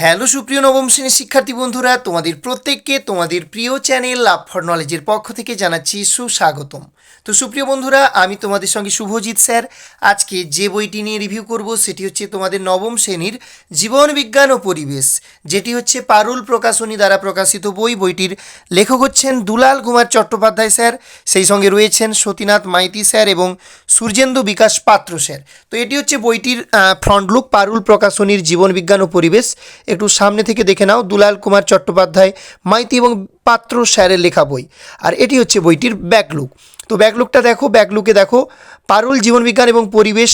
Hello সুপ্রিয় নবম শ্রেণির শিক্ষার্থী বন্ধুরা, তোমাদের প্রত্যেককে তোমাদের প্রিয় চ্যানেল লাভ ফর নলেজের পক্ষ থেকে জানাচ্ছি সুস্বাগতম। তো সুপ্রিয় বন্ধুরা, আমি তোমাদের সঙ্গে শুভজিৎ স্যার। আজকে যে বইটি নিয়ে রিভিউ করব, সেটি হচ্ছে তোমাদের নবম শ্রেণির জীবন বিজ্ঞান ও পরিবেশ। যেটি হচ্ছে পারুল প্রকাশনী দ্বারা প্রকাশিত বই। বইটির লেখক হচ্ছেন দুলাল কুমার চট্টোপাধ্যায় স্যার। সেই সঙ্গে রয়েছেন সতীনাথ মাইতি স্যার এবং সূর্যেন্দু বিকাশ পাত্র স্যার। তো এটি হচ্ছে বইটির ফ্রন্ট লুক পারুল প্রকাশনীর জীবন বিজ্ঞান ও পরিবেশ। একটু সামনে থেকে দেখে নাও, দুলাল কুমার চট্টোপাধ্যায়, মাইতি এবং পাত্র স্যারের লেখা বই। আর এটি হচ্ছে বইটির ব্যাকলুক। তো ব্যাকলুকটা দেখো, ব্যাকলুকে দেখো পারুল জীবনবিজ্ঞান এবং পরিবেশ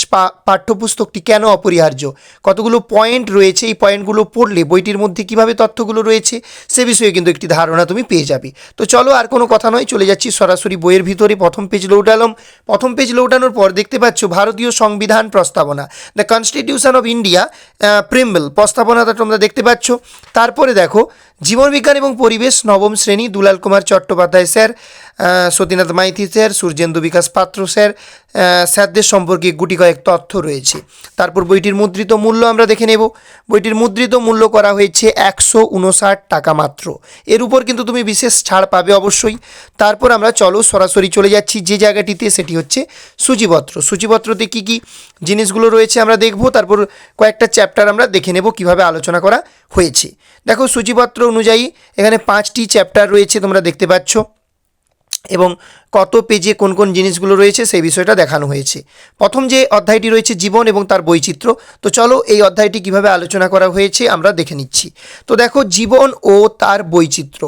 পাঠ্যপুস্তকটি কেন অপরিহার্য? কতগুলো পয়েন্ট রয়েছে? এই পয়েন্টগুলো পড়লে বইটির মধ্যে কীভাবে তথ্যগুলো রয়েছে? সে বিষয়ে কিন্তু একটি ধারণা তুমি পেয়ে যাবে। তো চলো আর কোনো কথা নয়, চলে যাচ্ছি সরাসরি বইয়ের ভিতরে। প্রথম পেজ লৌটালাম প্রথম পেজ লৌটানোর পর দেখতে পাচ্ছ ভারতীয় সংবিধান প্রস্তাবনা। The constitution of India preamble প্রস্তাবনাটা তোমরা দেখতে পাচ্ছ। তারপরে দেখো, জীবনবিজ্ঞান এবং পরিবেশ, নবম শ্রেণি, Dulal Kumar Chattopadhyay sir Satinath Maiti sir, Surjendu Bikash Patra sir স্যারদের সম্পর্কে গুটি কয়েক তথ্য রয়েছে। তারপর বইটির মুদ্রিত মূল্য আমরা দেখে নেব। বইটির মুদ্রিত মূল্য করা হয়েছে একশো উনষাট টাকা মাত্র। এর উপর কিন্তু তুমি বিশেষ ছাড় পাবে অবশ্যই। তারপর আমরা চলো সরাসরি চলে যাচ্ছি। যে জায়গাটিতে সেটি হচ্ছে সূচিপত্র। সূচিপত্রতে কি কি জিনিসগুলো রয়েছে আমরা দেখব। তারপর কয়েকটা চ্যাপ্টার আমরা দেখে নেব কীভাবে আলোচনা করা হয়েছে। দেখো সূচিপত্র অনুযায়ী এখানে পাঁচটি চ্যাপ্টার রয়েছে তোমরা দেখতে পাচ্ছ। এবং কত পেজে কোন কোন জিনিসগুলো রয়েছে সেই বিষয়টা দেখানো হয়েছে। প্রথম যে অধ্যায়টি রয়েছে জীবন এবং তার বৈচিত্র্য, তো চলো এই অধ্যায়টি কীভাবে আলোচনা করা হয়েছে আমরা দেখে নিচ্ছি। তো দেখো, জীবন ও তার বৈচিত্র্য।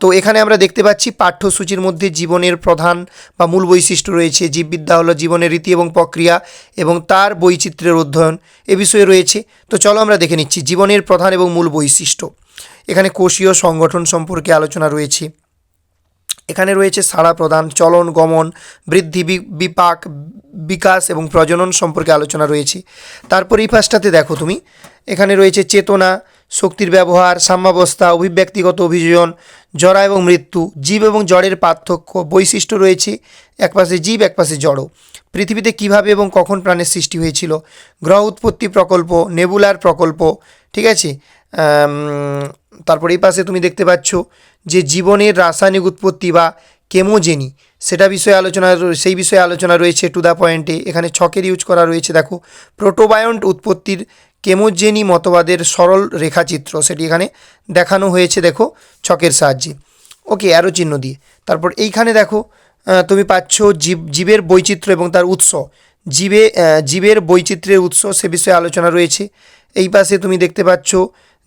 তো এখানে আমরা দেখতে পাচ্ছি পাঠ্যসূচির মধ্যে জীবনের প্রধান বা মূল বৈশিষ্ট্য রয়েছে, জীববিদ্যা হলো জীবনের রীতি এবং প্রক্রিয়া এবং তার বৈচিত্র্যের অধ্যয়ন এ বিষয়ে রয়েছে। তো চলো আমরা দেখে নিচ্ছি জীবনের প্রধান এবং মূল বৈশিষ্ট্য। এখানে কোষীয় সংগঠন সম্পর্কে আলোচনা রয়েছে। এখানে রয়েছে সাড়া প্রদান, চলন গমন, বৃদ্ধি বিপাক, বিকাশ এবং প্রজনন সম্পর্কে আলোচনা রয়েছে। তারপর এই পাশটাতে দেখো তুমি। এখানে রয়েছে চেতনা, শক্তির ব্যবহার, সাম্যাবস্থা, অভিব্যক্তিগত অভিযোজন, জরা এবং মৃত্যু, জীব এবং জড়ের পার্থক্য, বৈশিষ্ট্য রয়েছে, এক পাশে জীব, এক পাশে জড় পৃথিবীতে কীভাবে এবং কখন প্রাণের সৃষ্টি হয়েছিল? গ্রহ উৎপত্তি প্রকল্প, নেবুলার প্রকল্প, ঠিক আছে? তারপর এই পাশে তুমি দেখতে পাচ্ছ যে জীবনের রাসায়নিক উৎপত্তি বা কেমোজেনি, সেটা বিষয়ে আলোচনা সেই বিষয়ে আলোচনা রয়েছে টু দ্য পয়েন্টে এখানে ছকের ইউজ করা রয়েছে, দেখো প্রোটোবায়ন্ট উৎপত্তির কেমোজেনি মতবাদের সরল রেখাচিত্র, সেটি এখানে দেখানো হয়েছে, দেখো, ছকের সাহায্যে। ওকে অ্যারো চিহ্ন দিয়ে। তারপর এইখানে দেখো তুমি পাচ্ছ জীব, জীবের বৈচিত্র্য এবং তার উৎস। জীবে জীবের বৈচিত্র্যের উৎস, সে বিষয়ে আলোচনা রয়েছে। এই পাশে তুমি দেখতে পাচ্ছ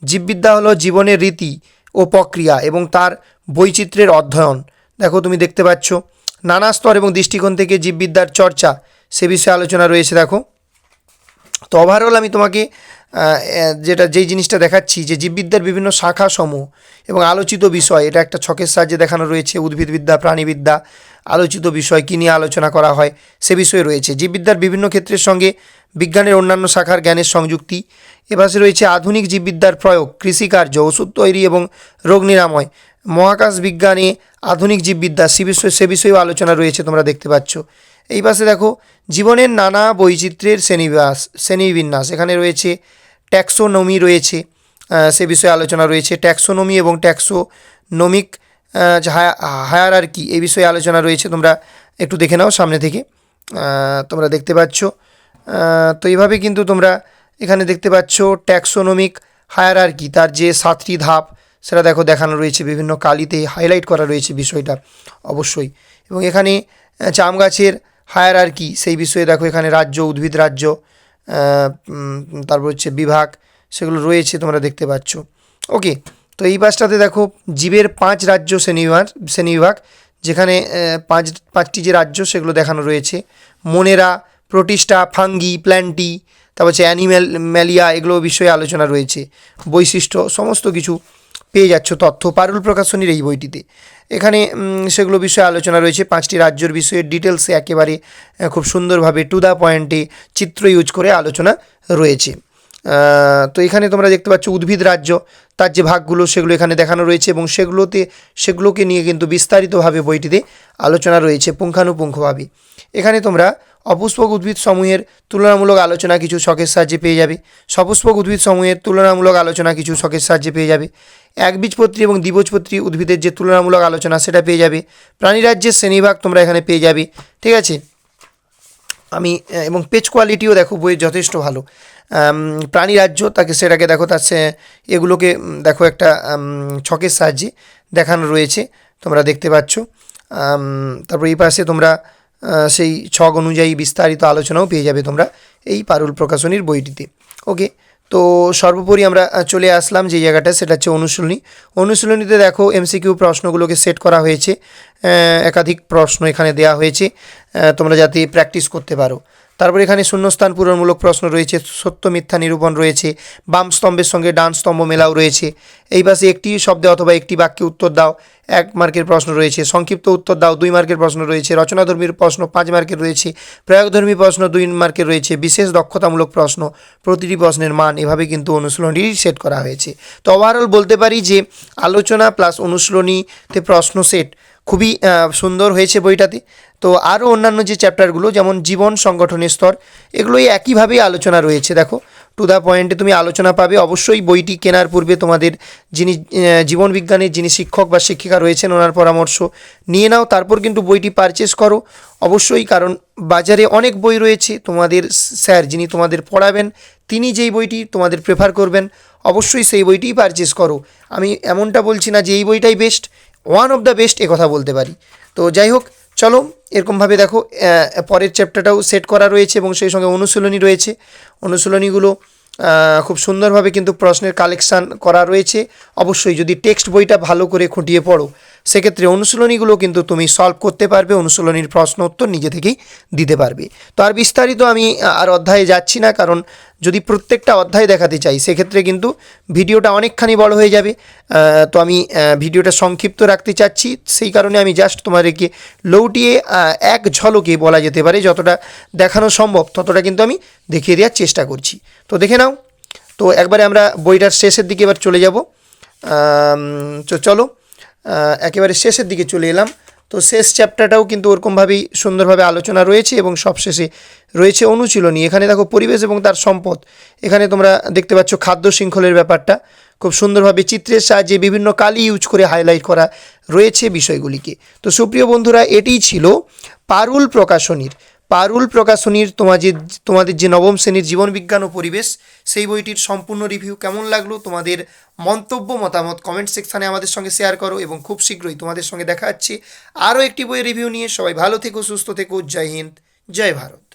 জীববিদ্যা হলো জীবনের রীতি ও প্রক্রিয়া এবং তার বৈচিত্র্যের অধ্যয়ন। দেখো তুমি দেখতে পাচ্ছ, নানা স্তর এবং দৃষ্টিকোণ থেকে জীববিদ্যার চর্চা, সে বিষয়ে আলোচনা রয়েছে, দেখো। তো ওভারঅল আমি তোমাকে যেটা, যেই জিনিসটা দেখাচ্ছি যে জীববিদ্যার বিভিন্ন শাখা সমূহ এবং আলোচিত বিষয়, এটা একটা ছকের সাহায্যে দেখানো রয়েছে, উদ্ভিদবিদ্যা, প্রাণীবিদ্যা আলোচিত বিষয় কী নিয়ে আলোচনা করা হয় সে বিষয়ে রয়েছে। জীববিদ্যার বিভিন্ন ক্ষেত্রের সঙ্গে বিজ্ঞানের অন্যান্য শাখার জ্ঞানের সংযুক্তি। এপাশে রয়েছে আধুনিক জীববিদ্যার প্রয়োগ, কৃষিকার্য, ওষুধ তৈরি এবং রোগ নিরাময়। মহাকাশ বিজ্ঞানে আধুনিক জীববিদ্যা, সে বিষয়ে সে বিষয়েও আলোচনা রয়েছে, তোমরা দেখতে পাচ্ছ। এই পাশে দেখো, জীবনের নানা বৈচিত্র্যের শ্রেণীবাস শ্রেণীবিন্যাস। এখানে রয়েছে ট্যাক্সোনমি রয়েছে। সে বিষয়ে আলোচনা রয়েছে। ট্যাক্সোনমি এবং ট্যাক্সোনমিক হায়ার আর কি এই বিষয়ে আলোচনা রয়েছে, তোমরা একটু দেখে নাও সামনে থেকে। তোমরা দেখতে পাচ্ছ। তো এইভাবে কিন্তু তোমরা এখানে দেখতে পাচ্ছ ট্যাক্সোনমিক হায়ার আর কি তার যে সাতটি ধাপ, সেটা দেখো দেখানো রয়েছে, বিভিন্ন কালিতে হাইলাইট করা রয়েছে বিষয়টা অবশ্যই। এবং এখানে চাম গাছের হায়ার আর কি সেই বিষয়ে দেখো এখানে রাজ্য, উদ্ভিদ রাজ্য তারপর হচ্ছে বিভাগ, সেগুলো রয়েছে, তোমরা দেখতে পাচ্ছ। ওকে তো এই পাশটাতে দেখো জীবের পাঁচ রাজ্য শ্রেণীবিভাগ শ্রেণীবিভাগ, যেখানে পাঁচ, পাঁচটি যে রাজ্য সেগুলো দেখানো রয়েছে। মনেরা, প্রোটিস্টা, ফাঙ্গি, প্ল্যান্টি, তারপর হচ্ছে অ্যানিম্যাল, ম্যালিয়া, এগুলো বিষয়ে আলোচনা রয়েছে। বৈশিষ্ট্য, সমস্ত কিছু পেয়ে যাচ্ছ তথ্য পারুল প্রকাশনীর এই বইটিতে। এখানে সেগুলো বিষয়ে আলোচনা রয়েছে। পাঁচটি রাজ্যের বিষয়ে ডিটেলসে একেবারে খুব সুন্দরভাবে টু দ্য পয়েন্টে চিত্র ইউজ করে আলোচনা রয়েছে। তো এখানে তোমরা দেখতে পাচ্ছ উদ্ভিদ রাজ্য, তার যে ভাগগুলো সেগুলো এখানে দেখানো রয়েছে এবং সেগুলোতে, সেগুলোকে নিয়ে কিন্তু বিস্তারিতভাবে বইটিতে আলোচনা রয়েছে পুঙ্খানুপুঙ্খভাবে। এখানে তোমরা অপুষ্পক উদ্ভিদ সমূহের তুলনামূলক আলোচনা কিছু শখের সাহায্যে পেয়ে যাবে। সপুষ্পক উদ্ভিদ সমূহের তুলনামূলক আলোচনা কিছু শখের সাহায্যে পেয়ে যাবে। একবীজপত্রী এবং দ্বিবীজপত্রী উদ্ভিদের যে তুলনামূলক আলোচনা সেটা পেয়ে যাবে। প্রাণীরাজ্যের শ্রেণীভাগ তোমরা এখানে পেয়ে যাবে। ঠিক আছে? আমি এবং পেজ কোয়ালিটিও দেখো বইয়ের যথেষ্ট ভালো। প্রাণী রাজ্য, তাকে সেটাকে দেখো, তার এগুলোকে দেখো একটা ছকের সাহায্যে দেখানো রয়েছে, তোমরা দেখতে পাচ্ছ। তারপর এই পাশে তোমরা সেই ছক অনুযায়ী বিস্তারিত আলোচনাও পেয়ে যাবে তোমরা এই পারুল প্রকাশনীর বইটিতে। ওকে তো সর্বোপরি আমরা চলে আসলাম যে জায়গাটা, সেটা হচ্ছে অনুশীলনী। অনুশীলনীতে দেখো এমসিকিউ প্রশ্নগুলোকে সেট করা হয়েছে একাধিক প্রশ্ন এখানে দেয়া হয়েছে তোমরা যাতে প্র্যাকটিস করতে পারো। তারপর এখানে শূন্যস্থান পূরণমূলক প্রশ্ন রয়েছে, সত্য, মিথ্যা, নিরূপণ রয়েছে, বাম স্তম্ভের সঙ্গে ডান স্তম্ভ মেলাও রয়েছে। এই পাশে একটি শব্দে অথবা একটি বাক্যে উত্তর দাও, এক মার্কের প্রশ্ন রয়েছে, সংক্ষিপ্ত উত্তর দাও, দুই মার্কের প্রশ্ন রয়েছে, রচনাধর্মীর প্রশ্ন পাঁচ মার্কের রয়েছে, প্রয়োগধর্মী প্রশ্ন দুই মার্কের রয়েছে, বিশেষ দক্ষতামূলক প্রশ্ন প্রতিটি প্রশ্নের মান এভাবে কিন্তু অনুশীলনী সেট করা হয়েছে। তো ওভারঅল বলতে পারি যে আলোচনা প্লাস অনুশীলনীতে প্রশ্ন সেট খুবই সুন্দর হয়েছে বইটাতে। তো আরও অন্যান্য যে চ্যাপ্টারগুলো যেমন জীবন সংগঠনের স্তর এগুলোই একইভাবেই আলোচনা রয়েছে। দেখো টু দ্য পয়েন্টে তুমি আলোচনা পাবে। অবশ্যই বইটি কেনার পূর্বে তোমাদের যিনি আহ, জীবন বিজ্ঞানের যিনি শিক্ষক বা শিক্ষিকা রয়েছেন ওনার পরামর্শ নিয়ে নাও। তারপর কিন্তু বইটি পারচেস করো। অবশ্যই কারণ বাজারে অনেক বই রয়েছে। তোমাদের স্যার যিনি তোমাদের পড়াবেন তিনি যেই বইটি তোমাদের প্রেফার করবেন অবশ্যই সেই বইটিই পারচেস করো। আমি এমনটা বলছি না যে এই বইটাই best one of the best কথা বলতে পারি। তো যাই হোক চলো, এরকমভাবে দেখো পরের চ্যাপ্টারটাও সেট করা রয়েছে এবং সেই সঙ্গে অনুশীলনী রয়েছে। অনুশীলনীগুলো খুব সুন্দরভাবে কিন্তু প্রশ্নের কালেকশান করা রয়েছে। অবশ্যই যদি টেক্সট বইটা ভালো করে খুঁটিয়ে পড়ো সেক্ষেত্রে অনুশীলনীগুলো কিন্তু তুমি সলভ করতে পারবে, অনুশীলনীর প্রশ্ন উত্তর নিজে থেকেই দিতে পারবে। তো আর বিস্তারিত আমি আর অধ্যায়ে যাচ্ছি না, কারণ যদি প্রত্যেকটা অধ্যায় দেখাতে চাই, সেক্ষেত্রে কিন্তু ভিডিওটা অনেকখানি বড় হয়ে যাবে। তো আমি ভিডিওটা সংক্ষিপ্ত রাখতে চাচ্ছি। সেই কারণে আমি জাস্ট তোমাদেরকে লৌটিয়ে এক ঝলকে বলা যেতে পারে, যতটা দেখানো সম্ভব, ততটা কিন্তু আমি দেখিয়ে দেওয়ার চেষ্টা করছি। তো দেখে নাও। তো একবারে আমরা বইটার শেষের দিকে এবার চলে যাব। তো চলো। একেবারে শেষের দিকে চলে এলাম। তো শেষ চ্যাপ্টারটাও কিন্তু ওরকমভাবেই সুন্দরভাবে আলোচনা রয়েছে এবং সবশেষে রয়েছে অনুশীলনী। এখানে দেখো পরিবেশ এবং তার সম্পদ। এখানে তোমরা দেখতে পাচ্ছ খাদ্য শৃঙ্খলের ব্যাপারটা। খুব সুন্দরভাবে চিত্রের সাহায্যে বিভিন্ন কালি ইউজ করে হাইলাইট করা রয়েছে বিষয়গুলিকে। তো সুপ্রিয় বন্ধুরা, এটিই ছিল পারুল প্রকাশনীর পারুল প্রকাশনীর তোমাদের তোমাদের যে নবম শ্রেণির জীবনবিজ্ঞান ও পরিবেশ, সেই বইটির সম্পূর্ণ রিভিউ কেমন লাগল, তোমাদের মন্তব্য, মতামত কমেন্ট সেকশানে আমাদের সঙ্গে শেয়ার করো এবং খুব শীঘ্রই তোমাদের সঙ্গে দেখা হচ্ছে আরও একটি বইয়ের রিভিউ নিয়ে। সবাই ভালো থেকো, সুস্থ থেকো, জয় হিন্দ, জয় ভারত।